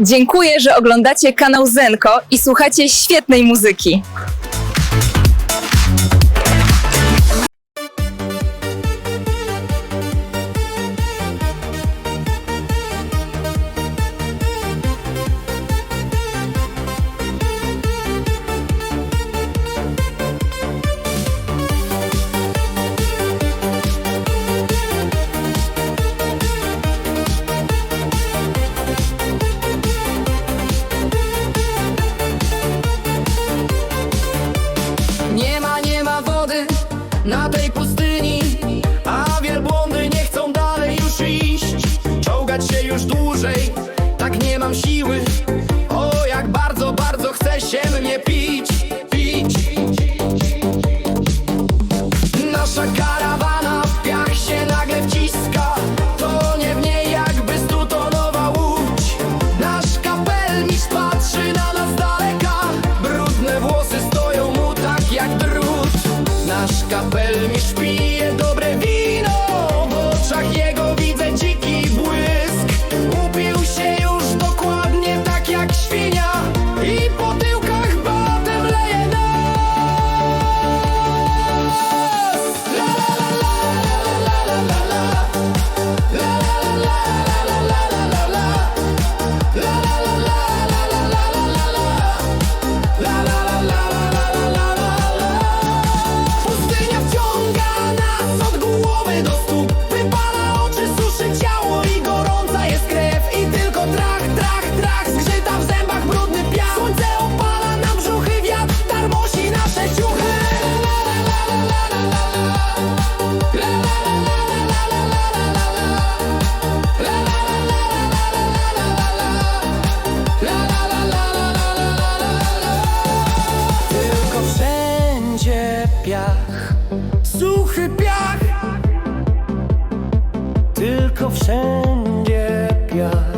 Dziękuję, że oglądacie kanał Zenko i słuchacie świetnej muzyki. suchy piach. Tylko wszędzie piach.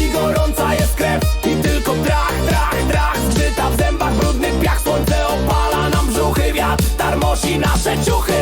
i gorąca jest krew. I tylko trach, trach, trach Zgrzyta w zębach brudny piach. Słońce opala nam brzuchy Wiatr tarmosi nasze ciuchy.